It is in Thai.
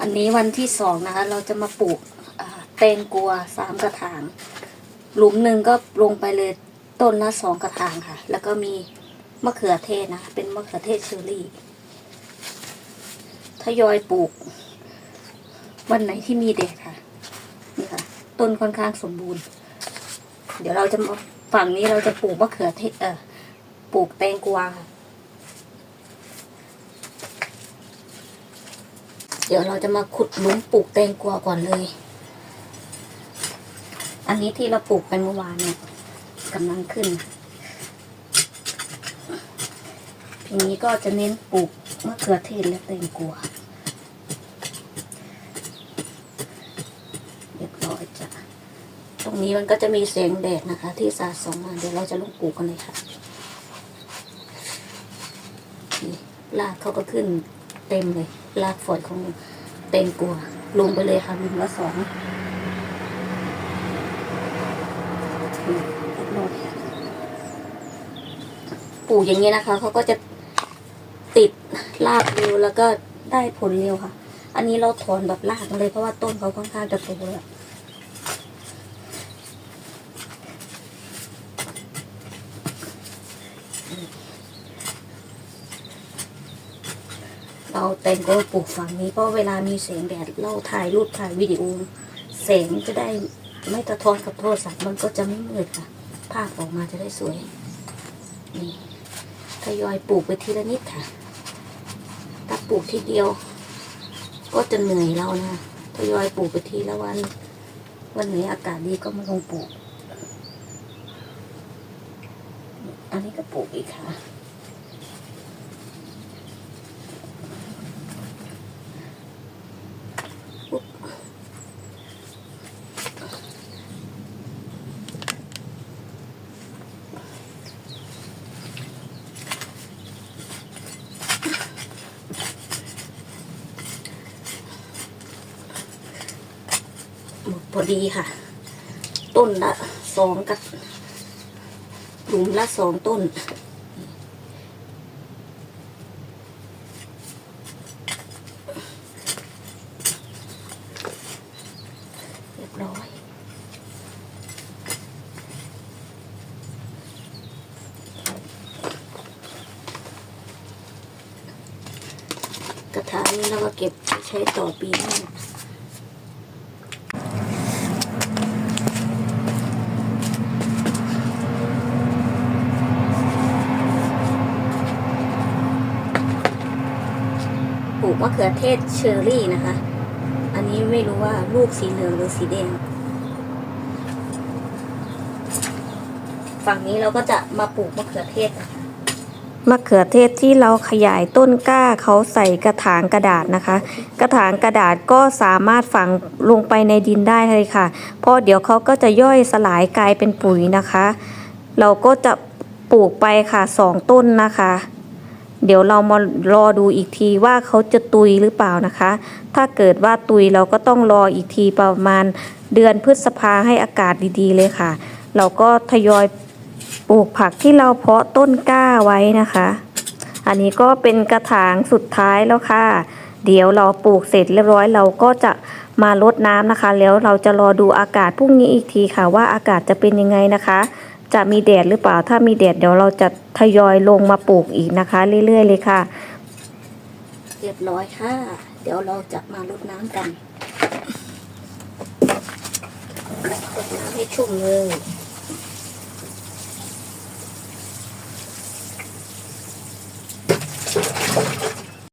อันนี้วันที่สองนะคะ เราจะมาปลูกอ่าแตงกัวสามกระถาง หลุมหนึ่งก็ลงไปเลยต้นละสองกระถางค่ะ แล้วก็มีมะเขือเทศนะ เป็นมะเขือเทศเชอรี่ทยอยปลูก วันไหนที่มีแดดค่ะ นี่ค่ะ ต้นค่อนข้างสมบูรณ์ เดี๋ยวเราจะฝั่งนี้เราจะปลูกมะเขือเทศเออปลูกแตงกวาค่ะ เดี๋ยวเราจะมาขุดหลุมปลูกแตงกวาก่อนเลย อันนี้ที่เราปลูกไปเมื่อวานเนี่ยกำลังขึ้น ทีนี้ก็จะเน้นปลูกมะเขือเทศและแตงกวาเรียบร้อยจ้ะ ตรงนี้มันก็จะมีแสงแดดนะคะ ที่สาดส่องมาเดี๋ยวเราจะลงปลูกกันเลยค่ะนี่รากเขาก็ขึ้นเต็มเลย ลากฝอยของเต็งกลัว ลงไปเลยค่ะลุมละสองนี่เรียบร้องปลูกอย่างนี้นะคะเขาก็จะติดรากเร็วแล้วก็ได้ผลเร็วค่ะ อันนี้เราถอนแบบรากเลยเพราะว่าต้นเขาค่อนข้างจะโตแล้ว เราแต่งก็ปลูกฝั่งนี้เพราะเวลามีแสงแดดเราถ่ายรูปถ่ายวิดีโอแสงจะได้ไม่กระท้อนกับโทรศัพท์มันก็จะไม่มืดค่ะ ภาพออกมาจะได้สวยนี่ทยอยปลูกไปทีละนิดค่ะ ถ้าปลูกทีเดียว ก็จะเหนื่อยเรานะทยอยปลูกไปทีละวัน วันไหนอากาศดีก็มาลงปลูก อันนี้ก็ปลูกอีกค่ะ พอดีค่ะ ต้นละสองกับหลุมละสองต้น เรียบร้อยกระถางนี้เราก็เก็บใช้ต่อปีหน้า มะเขือเทศเชอร์รี่นะคะ อันนี้ไม่รู้ว่าลูกสีเหลืองหรือสีแดง ฝั่งนี้เราก็จะมาปลูกมะเขือเทศนะคะมะเขือเทศที่เราขยายต้นกล้าเขาใส่กระถางกระดาษนะคะ กระถางกระดาษก็สามารถฝังลงไปในดินได้เลยค่ะ เพราะเดี๋ยวเขาก็จะย่อยสลายกลายเป็นปุ๋ยนะคะ เราก็จะปลูกไปค่ะสองต้นนะคะ เดี๋ยวเรามารอดูอีกทีว่าเขาจะตุยหรือเปล่านะคะ ถ้าเกิดว่าตุยเราก็ต้องรออีกทีประมาณเดือนพฤษภาให้อากาศดีๆเลยค่ะ เราก็ทยอยปลูกผักที่เราเพาะต้นกล้าไว้นะคะ อันนี้ก็เป็นกระถางสุดท้ายแล้วค่ะ เดี๋ยวเราปลูกเสร็จเรียบร้อยเราก็จะมารดน้ำนะคะ แล้วเราจะรอดูอากาศพรุ่งนี้อีกทีค่ะว่าอากาศจะเป็นยังไงนะคะ จะมีแดดหรือเปล่า ถ้ามีแดดเดี๋ยวเราจะทยอยลงมาปลูกอีกนะคะ เรื่อยๆเลยค่ะ เรียบร้อยค่ะ เดี๋ยวเราจะมารดน้ำกันรดน้ำให้ชุ่มเลย